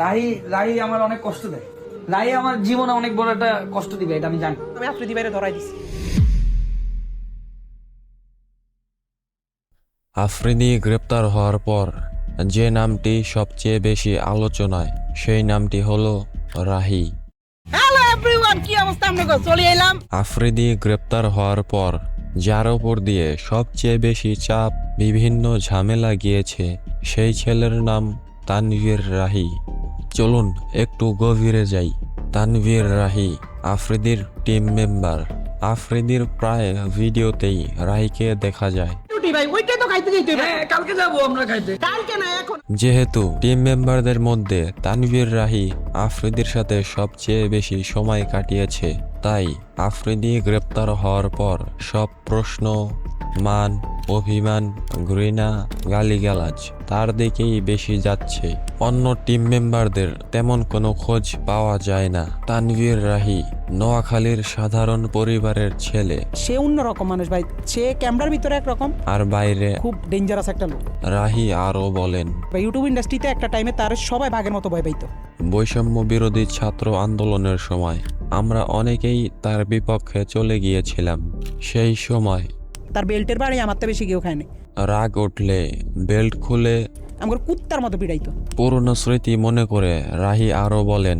রাহি রাহি আমার অনেক কষ্ট দেয়। রাহি আমার জীবনে অনেক বড় একটা কষ্ট দিবে এটা আমি জানি। আমি আফ্রিদি বাইরে ধরাই দিছি। আফ্রিদি গ্রেপ্তার হওয়ার পর যে নামটি সবচেয়ে বেশি আলোচনায় সেই নামটি হলো রাহি। হ্যালো এভরিওয়ান কি অবস্থা আমরা চলে এলাম। আফ্রিদি গ্রেপ্তার হওয়ার পর যার ওপর দিয়ে সবচেয়ে বেশি চাপ বিভিন্ন ঝামেলা গিয়েছে সেই ছেলের নাম তানভীর রাহি। চলুন একটু গভীরে যাই। তানভীর রাহি আফ্রিদির টিম মেম্বার আফ্রিদির প্রায় ভিডিওতেই রাহিকে দেখা যায়। হ্যাঁ কালকে যাব আমরা খাইতে। কালকে না এখন। যেহেতু টিম মেম্বারদের মধ্যে তানভীর রাহি আফ্রিদির সাথে সবচেয়ে বেশি সময় কাটিয়েছে তাই আফ্রিদি গ্রেপ্তার হওয়ার পর সব প্রশ্ন মান অভিমান ঘৃণা গালিগালাজ তার দিকেই বেশি যাচ্ছে। অন্য টিম মেম্বারদের তেমন কোনো খোঁজ পাওয়া যায় না। তানভীর রাহি নোয়াখালীর সাধারণ পরিবারের ছেলে। সে অন্যরকম মানুষ ভাই সে ক্যামেরার ভিতরে একরকম। আর বাইরে খুব ডেঞ্জারাস একটা লোক। রাহি আরও বলেন ইউটিউব ইন্ডাস্ট্রিতে একটা টাইমে তার সবাই ভাগের মতো ভয় পাইতো। বৈষম্য বিরোধী ছাত্র আন্দোলনের সময় আমরা অনেকেই তার বিপক্ষে চলে গিয়েছিলাম। সেই সময় তার বেল্টের বাড়ি আমার তো বেশি কেউ খায়নি রাগ উঠলে বেল্ট খুলে আমার কুত্তার মতো পিড়াইতো। পুরনো স্মৃতি মনে করে রাহি আরও বলেন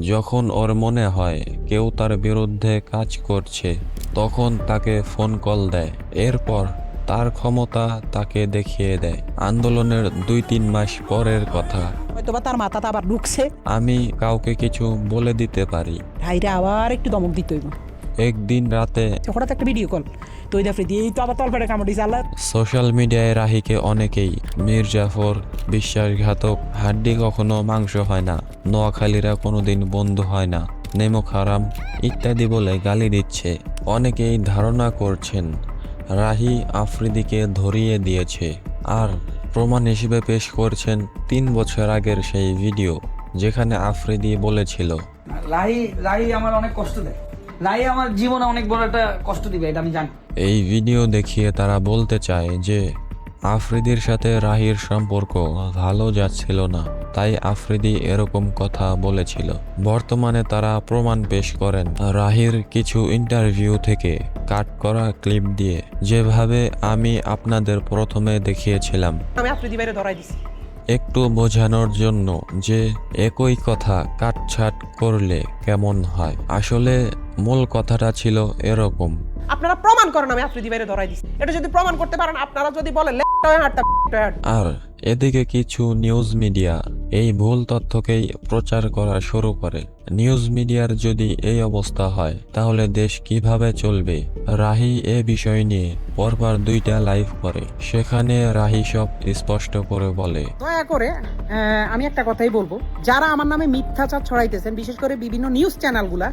যখন ওর মনে হয় কেউ তার বিরুদ্ধে কাজ করছে তখন তাকে ফোন কল দেয়। এরপর তার ক্ষমতা তাকে দেখিয়ে দেয়। আন্দোলনের দুই তিন মাস পরের কথা। হয়তো বা তার মাথাটা আবার ঢুকছে। আমি কাউকে কিছু বলে দিতে পারি। ভাইরে আবার একটু দমক দিতে হইব। একদিন রাতে হঠাৎ একটা ভিডিও কল তো ওই দেখি এই তো আবার তলপেটে কামড় দিয়েছে আল্লাহ। সোশ্যাল মিডিয়ায় রাহিকে অনেকেই মীর জাফর বিশ্বাসঘাতক হাড্ডি কখনো মাংস হয় না নোয়াখালীরা কোনোদিন বন্ধু হয় না নেমক হারাম ইত্যাদি বলে গালি দিচ্ছে অনেকেই ধারণা করছেন রাহি আফ্রিদিকে ধরিয়ে দিয়েছে আর প্রমাণ হিসেবে পেশ করছেন তিন বছর আগের সেই ভিডিও যেখানে আফ্রিদি বলেছিল রাহি রাহি আমার অনেক কষ্ট দেয়। রাহি আমার জীবনে অনেক বড় একটা কষ্ট দিবে এটা আমি জানি। এই ভিডিও দেখিয়ে তারা বলতে চায় যে আফ্রিদির সাথে রাহির সম্পর্ক ভালো যাচ্ছিল না তাই আফ্রিদি এরকম কথা বলেছিল। বর্তমানে তারা প্রমাণ পেশ করেন রাহির কিছু ইন্টারভিউ থেকে কাট করা ক্লিপ দিয়ে যেভাবে আমি আপনাদের প্রথমে দেখিয়েছিলাম। আমি আফ্রিদি বাইরে ধরাই দিছি। একটু বোঝানোর জন্য যে একই কথা কাটছাট করলে কেমন হয় আসলে মূল কথাটা ছিল এরকম আপনারা প্রমাণ করেন আমি আফ্রিদি বাইরে ধরাই দিছি এটা যদি প্রমাণ করতে পারেন আপনারা যদি বলেন হয়ে আর এদিকে কিছু নিউজ মিডিয়া এই ভুল তথ্যকেই প্রচার করা শুরু করে। নিউজ মিডিয়ার যদি এই অবস্থা হয়, তাহলে দেশ কীভাবে চলবে? রাহি এ বিষয় নিয়ে পরপর দুইটা লাইভ করে। সেখানে রাহি সব স্পষ্ট করে বলে। দয়া করে আমি একটা কথাই বলব। যারা আমার নামে মিথ্যাচার ছড়াইতেছেন, বিশেষ করে বিভিন্ন নিউজ চ্যানেলগুলা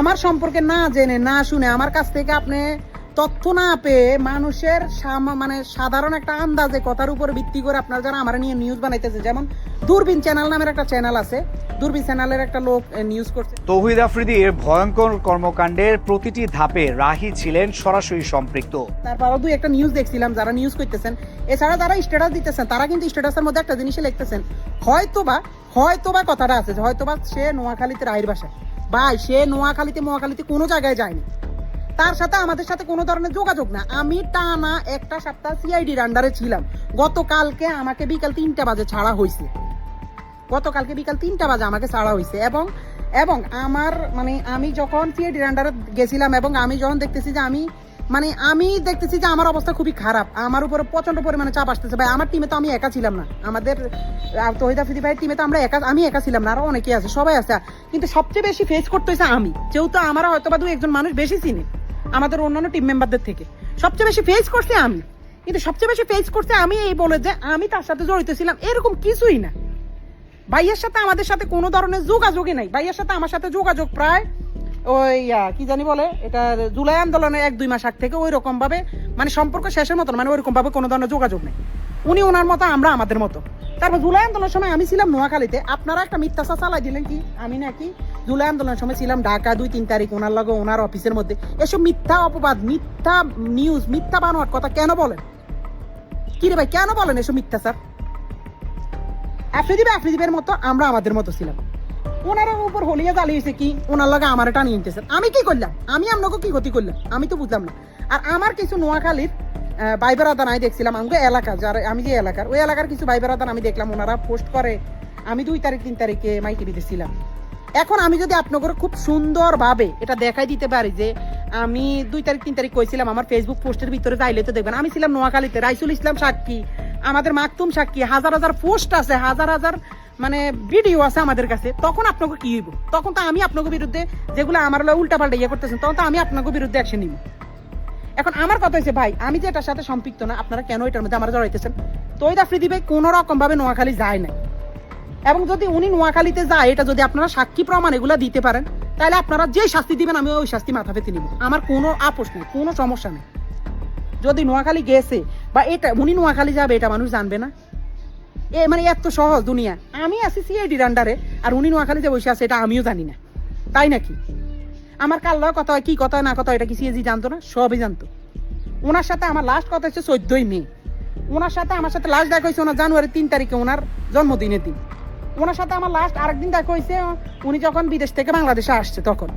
আমার সম্পর্কে না জেনে, না শুনে আমার কাছ থেকে আপনি তথ্য না পেয়ে মানুষের মানে সাধারণ একটা আন্দাজে কথার উপর ভিত্তি করে আপনারা যারা আমার নিয়ে নিউজ বানাইতেছে যেমন দূরবীন চ্যানেল নামের একটা চ্যানেল আছে দূরবীন চ্যানেলের একটা লোক নিউজ করছে। তৌহিদ আফ্রিদির ভয়ঙ্কর কর্মকাণ্ডের প্রতিটি ধাপে রাহি ছিলেন সরাসরি সম্পৃক্ত। তারপর দুই একটা নিউজ দেখছিলাম যারা নিউজ করতেছেন। এছাড়া যারা স্ট্যাটাস দিতেছেন তারা কিন্তু স্ট্যাটাসের মধ্যে একটা জিনিসে লিখতেছেন। হয়তোবা হয়তোবা কথাটা আছে হয়তোবা সে নোয়াখালীতে রাহির বাসায় বা সে নোয়াখালীতে মোয়াখালীতে কোনো জায়গায় যায়নি। তার সাথে আমাদের সাথে কোনো ধরনের যোগাযোগ না। আমি টানা একটা সপ্তাহ সিআইডির আন্ডারে ছিলাম। গতকালকে আমাকে বিকাল তিনটা বাজে ছাড়া হয়েছে গতকালকে বিকাল তিনটা বাজে আমাকে ছাড়া হয়েছে এবং এবং আমার মানে আমি যখন সিআইডির আন্ডারে গেছিলাম এবং আমি যখন দেখতেছি যে আমি মানে আমি দেখতেছি যে আমার অবস্থা খুবই খারাপ। আমার উপরে প্রচণ্ড পরিমাণে চাপ আসতেছে। ভাই, আমার টিমে তো আমি একা ছিলাম না। আমাদের তহিদ আফ্রিদি ভাইয়ের টিমে তো আমরা একা, আমি একা ছিলাম না, আরও অনেকেই আছে, সবাই আছে। কিন্তু সবচেয়ে বেশি ফেস করতে হয়েছে আমি। যেহেতু আমার হয়তো বা দু একজন মানুষ বেশি চিনি। আমাদের অন্যান্য টিম মেম্বারদের থেকে। সবচেয়ে বেশি ফেস করছে আমি। কিন্তু সবচেয়ে বেশি ফেস করছে আমি এই বলে যে আমি তার সাথে জড়িত ছিলাম, এরকম কিছুই না। ভাইয়ের সাথে আমাদের সাথে কোনো ধরনের যোগাযোগই নাই। ভাইয়ের সাথে আমার সাথে যোগাযোগ প্রায় ওই কি জানি বলে, এটা জুলাই আন্দোলনের এক, দুই মাস আগ থেকে ওই রকম ভাবে মানে সম্পর্ক শেষের মতন মানে ওইরকম ভাবে কোনো ধরনের যোগাযোগ নেই। উনি ওনার মতো, আমরা আমাদের মতো। তারপর জুলাই আন্দোলনের সময় আমি ছিলাম নোয়াখালীতে। আপনারা একটা মিথ্যাচা চালাই দিলেন কি? আমি নাকি জুলাই আন্দোলনের সময় ছিলাম ঢাকা দুই তিন তারিখ, ওনার লগে ওনার অফিসের মধ্যে। এসব মিথ্যা অপবাদ, মিথ্যা নিউজ মিথ্যা বানোয়ার কথা কেন বলেন? কি রে ভাই, কেন বলেন এসব মিথ্যা, স্যার? আফ্রিদিবে আফ্রিদিবের মতো আমরা আমাদের মতো ছিলাম। ওনার উপর হলিয়া জ্বালিয়েছে কি? ওনার লগে আমার আমি কি করলাম? আমি আপনাকে কি ক্ষতি করলাম? আমি তো বুঝলাম না। আর আমার কিছু নোয়াখালীর বাইবার আদান আমি দেখছিলাম। আমাকে এলাকা, যার আমি যে এলাকার, ওই এলাকার কিছু বাইবার আদান আমি দেখলাম। ওনারা পোস্ট করে, আমি দুই তারিখ, তিন তারিখে মাই টিভিতে ছিলাম। এখন আমি যদি আপনাদের খুব সুন্দরভাবে এটা দেখাই দিতে পারি যে আমি দুই তারিখ, তিন তারিখ কইছিলাম আমার ফেসবুক পোস্টের ভিতরে যাইলে তো দেখবেন, আমি ছিলাম নোয়াখালীতে, রাইসুল ইসলাম সাক্ষী, আমাদের মাকতুম সাক্ষী, হাজার হাজার পোস্ট আছে, হাজার হাজার মানে ভিডিও আছে আমাদের কাছে, তখন আপনাকে কি হইব? তখন তো আমি আপনাকে বিরুদ্ধে যেগুলো আমার উল্টা পাল্টা ইয়ে করতেছেন, তখন তো আমি আপনাকে বিরুদ্ধে অ্যাকশন নিব। এখন আমার কথা হয়েছে ভাই, আমি যে এটার সাথে সম্পৃক্ত না, আপনারা কেন এটার মধ্যে আমার জড়াইতেছেন? তৈদ আফ্রিদি ভাই কোনো রকম ভাবে নোয়াখালী যায় না এবং যদি উনি নোয়াখালীতে যায়, এটা যদি আপনারা সাক্ষী প্রমাণ এগুলো দিতে পারেন, তাহলে আপনারা যে শাস্তি দিবেন আমি ওই শাস্তি মাথা পেতে নিব। আমার কোনো আপোষ নেই, কোনো সমস্যা নেই। যদি নোয়াখালী গেছে, বা এটা, উনি নোয়াখালী যাবে, এটা মানুষ জানবে না। এ মানে এত সহজ দুনিয়া। আমি আছি সিআইডির আন্ডারে আর উনি নোয়াখালীতে বসে আছে, এটা আমিও জানি না। তাই নাকি? আমার কাল কথা হয়, কি কথা না কথা এটা কি সিএজি জানতো না? সবই জানতো। ওনার সাথে আমার লাস্ট কথা হচ্ছে চোদ্দই মে। ওনার সাথে আমার সাথে লাস্ট দেখা হয়েছে, ওনার জানুয়ারি তিন তারিখে, ওনার জন্মদিনের দিন। ওনার সাথে আমার লাস্ট আরেকদিন দেখা হয়েছে, উনি যখন বিদেশ থেকে বাংলাদেশে আসছে তখন।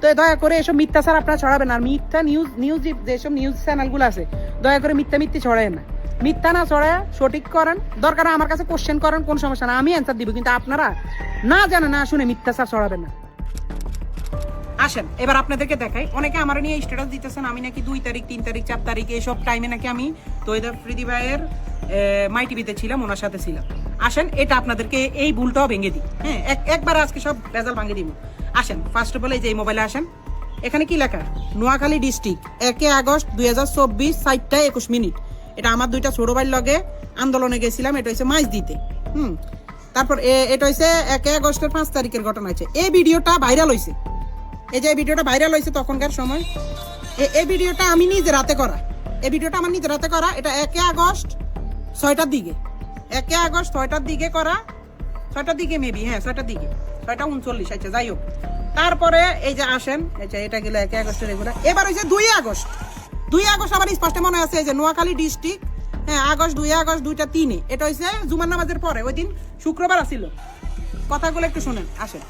তো দয়া করে এসব মিথ্যাচার আপনারা ছড়াবেন আর মিথ্যা নিউজ নিউজ যেসব নিউজ চ্যানেলগুলো আছে, দয়া করে মিথ্যা মিথ্যে ছড়ায় না। মিথ্যা না ছড়ায় সঠিক করেন। দরকার আমার কাছে কোশ্চেন করেন, কোন সমস্যা না। আমি অ্যান্সার দিব, কিন্তু আপনারা না জানে, না শুনে মিথ্যাচার ছড়াবেন না। আসেন, এবার আপনাদেরকে দেখাই। অনেকে আমার নিয়ে স্ট্যাটাস দিতেছেন, আমি নাকি দুই তারিখ, তিন তারিখ, চার তারিখ এইসব টাইমে নাকি আমি তৈদা ফ্রিদি ভাইয়ের মাই টিভিতে ছিলাম, ওনার সাথে ছিলাম। আসেন, এটা আপনাদেরকে এই ভুলটাও ভেঙে দিই। হ্যাঁ এক- একবার আজকে সব রেজাল্ট ভাঙে দিব। আসেন ফার্স্ট অফ অল এই যে মোবাইলে আসেন। এখানে কি লেখা? নোয়াখালী ডিস্ট্রিক্ট একে আগস্ট দুই হাজার চব্বিশ, সাতটা একুশ মিনিট। এটা আমার দুইটা ছোট ভাইয়ের লগে আন্দোলনে গেছিলাম, এটা হচ্ছে মাইজ দিতে। হুম, তারপর এটা হচ্ছে একে আগস্টের পাঁচ তারিখের ঘটনা হয়েছে এই ভিডিওটা ভাইরাল হয়েছে এই যে ভিডিওটা ভাইরাল হয়েছে তখনকার সময় এই ভিডিওটা আমি নিজে রাতে করা। এই ভিডিওটা আমার নিজে রাতে করা, এটা একে আগস্ট ছয়টার দিকে। একে আগস্ট ছয়টার দিকে করা, ছয়টার দিকে মেবি হ্যাঁ ছয়টার দিকে, ছয়টা উনচল্লিশ আচ্ছা যাই হোক। তারপরে এই যে আসেন যে এটা গেল একে আগস্টের এগুলো এবার হয়েছে দুই আগস্ট। দুই আগস্ট আমার স্পষ্ট মনে আছে যে নোয়াখালী ডিস্ট্রিক্ট হ্যাঁ আগস্ট, দুই আগস্ট, দুইটা তিনে। এটা হয়েছে জুমার নামাজের পরে, ওই দিন শুক্রবার আসিল। কথাগুলো একটু শোনেন, আসেন।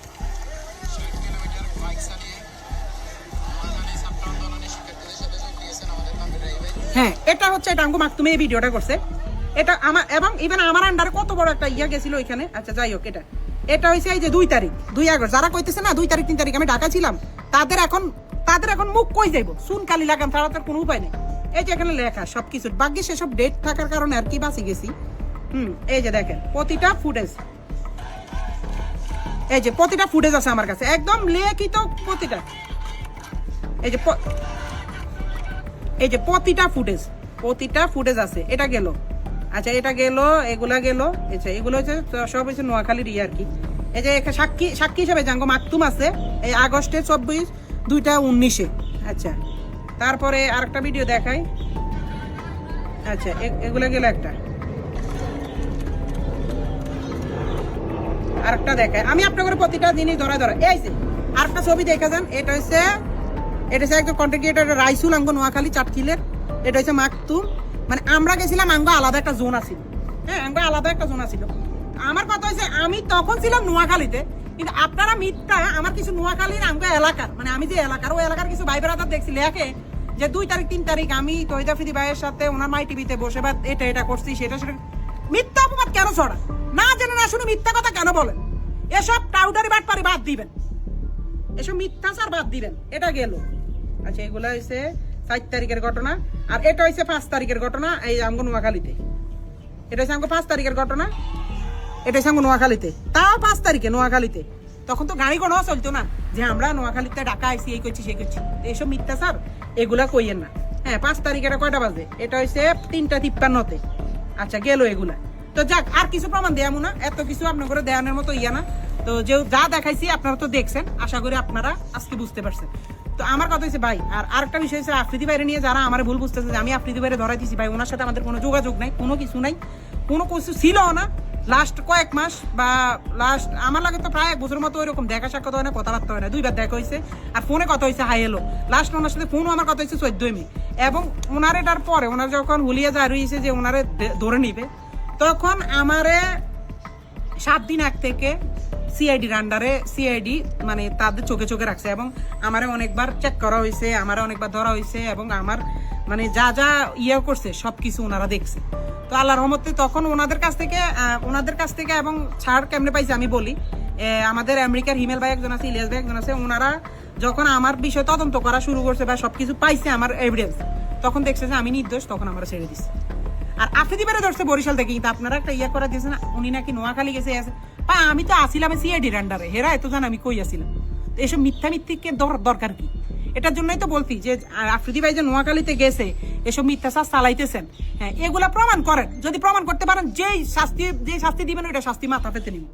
হ্যাঁ এটা হচ্ছে, এটা আমাকে মাকতুমে এই ভিডিওটা করছে। এটা আমার এবং ইভেন আমার আন্ডারে কত বড় একটা ইয়া গেছিল ওইখানে? আচ্ছা যাই হোক, এটা। এটা হয়েছে এই যে দুই তারিখ, দুই আগস্ট। যারা কইতেছে না, দুই তারিখ, তিন তারিখ, আমি ঢাকা ছিলাম, তাদের এখন তাদের এখন মুখ কই যাইব? সুন কালি লাগাম ছাড়া তার কোনো উপায় নেই। এই যে এখানে লেখা সবকিছু বাকি সেসব ডেট থাকার কারণে আর কি বাঁচি গেছি। হুম, এই যে দেখেন, প্রতিটা ফুটেজ এই যে প্রতিটা ফুটেজ আছে আমার কাছে, একদম লেখিত প্রতিটা। এই যে এই যে প্রতিটা ফুটেজ প্রতিটা ফুটেজ আছে, এটা গেল। আচ্ছা এটা গেল, এগুলা গেল। আচ্ছা এগুলো হচ্ছে সব হচ্ছে নোয়াখালীর ইয়ে আর কি। এই যে সাক্ষী সাক্ষী হিসেবে জাঙ্গ মাকতুম আছে, এই আগস্টে চব্বিশ, দুইটা উনিশে। আচ্ছা তারপরে আরেকটা ভিডিও দেখাই। আচ্ছা এগুলা গেল একটা। আরেকটা দেখাই। আমি আপনাদের প্রতিটা জিনিস ধরা ধরা এই যে, আরেকটা ছবি দেখা যান। এটা হচ্ছে এটা হচ্ছে একজন কন্টেন্ট রাইসুল আঙ্গ নোয়াখালী চাটকিলের। এটা হচ্ছে মাকতুম। মানে আমরা গেছিলাম, আঙ্গ আলাদা একটা জোন আছিল। হ্যাঁ আঙ্গ আলাদা একটা জোন আছিল। আমার কথা হচ্ছে আমি তখন ছিলাম নোয়াখালীতে, কিন্তু আপনারা মিথ্যা, আমার কিছু নোয়াখালীর আঙ্গ এলাকার মানে আমি যে এলাকার, ওই এলাকার কিছু ভাই বেড়াদার দেখছি, লেখে যে দুই তারিখ, তিন তারিখ আমি তহিদা ফিদি ভাইয়ের সাথে ওনার মাই টিভিতে বসে বা এটা এটা করছি, সেটা সেটা। মিথ্যা অপবাদ কেন ছড়া না জেনে না শুনে মিথ্যা কথা কেন বলেন? এসব টাউডারি বাটপারি বাদ দিবেন। এসব মিথ্যাচার বাদ দিবেন। এটা গেল। আচ্ছা এগুলা হয়েছে সাত তারিখের ঘটনা। আর এটা হয়েছে পাঁচ তারিখের ঘটনা এই আমগো নোয়াখালীতে। এটা হচ্ছে আমগো পাঁচ তারিখের ঘটনা। এটা হচ্ছে আমগো নোয়াখালীতে। তাও পাঁচ তারিখে নোয়াখালীতে। তখন তো গাড়ি কোনো চলতো না। যে আমরা নোয়াখালীতে ডাকা আইসি, এই করছি, সেই করছি। এইসব মিথ্যাচার, এগুলা কইয়েন না। হ্যাঁ পাঁচ তারিখ এটা কয়টা বাজে? এটা হয়েছে তিনটা তিপ্পান্নতে। আচ্ছা গেল এগুলা। তো যাক, আর কিছু প্রমাণ দেয়ামু না এত কিছু আপনার করে দেয়ানোর মতো ইয়া না। তো যে যা দেখাইছি আপনারা তো দেখছেন। আশা করি আপনারা আজকে বুঝতে পারছেন। তো আমার কথা হচ্ছে ভাই, আর আরেকটা বিষয় হচ্ছে আফ্রিদি বাইরে নিয়ে যারা আমার ভুল বুঝতেছে যে আমি আফ্রিদি বাইরে ধরাই দিছি, ভাই, ওনার সাথে আমাদের কোনো যোগাযোগ নাই, কোনো কিছু নাই, কোনো কিছু ছিল না। লাস্ট কয়েক মাস বা লাস্ট আমার লাগে তো প্রায় এক বছরের মতো ওইরকম দেখা সাক্ষাৎ হয় না, কথাবার্তা হয় না, দুইবার দেখা হয়েছে আর ফোনে কথা হয়েছে হাই এলো লাস্ট ওনার সাথে ফোনও আমার কথা হয়েছে চোদ্দই মে। এবং ওনার এটার পরে, ওনার যখন হুলিয়া জারি হয়েছে যে ওনারে ধরে নিবে, তখন আমারে সাত দিন আগ থেকে সিআইডির আন্ডারে সিআইডি মানে তাদের চোখে চোখে রাখছে এবং আমারে অনেকবার চেক করা হয়েছে, আমারে অনেকবার ধরা হয়েছে এবং আমার মানে যা যা ইয়ে করছে সব কিছু ওনারা দেখছে। তো আল্লাহ রহমতে তখন ওনাদের কাছ থেকে ওনাদের কাছ থেকে এবং ছাড় কেমনে পাইছে আমি বলি। আমাদের আমেরিকার হিমেল ভাই একজন আছে, ইলিয়াস ভাই একজন আছে, ওনারা যখন আমার বিষয় তদন্ত করা শুরু করছে বা সবকিছু পাইছে আমার এভিডেন্স তখন দেখছে যে আমি নির্দোষ, তখন আমরা ছেড়ে দিচ্ছি আর আফ্রিদি বেড়ে ধরছে বরিশাল থেকে, কিন্তু আপনারা একটা ইয়ে করে দিয়েছেন উনি নাকি নোয়াখালী গেছে পা, আমি তো আসিলাম সিআইডি রান্ডারে হেরা এত জান, আমি কই আসিলাম। তো এসব মিথ্যা মিথ্যিকে কে দরকার কি? এটার জন্যই তো বলছি যে আফ্রিদি ভাই যে নোয়াখালীতে গেছে, এসব মিথ্যা শাস চালাইতেছেন হ্যাঁ এগুলা প্রমাণ করেন। যদি প্রমাণ করতে পারেন, যেই শাস্তি যেই শাস্তি দিবেন, ওইটা শাস্তি মাথা পেতে নিব।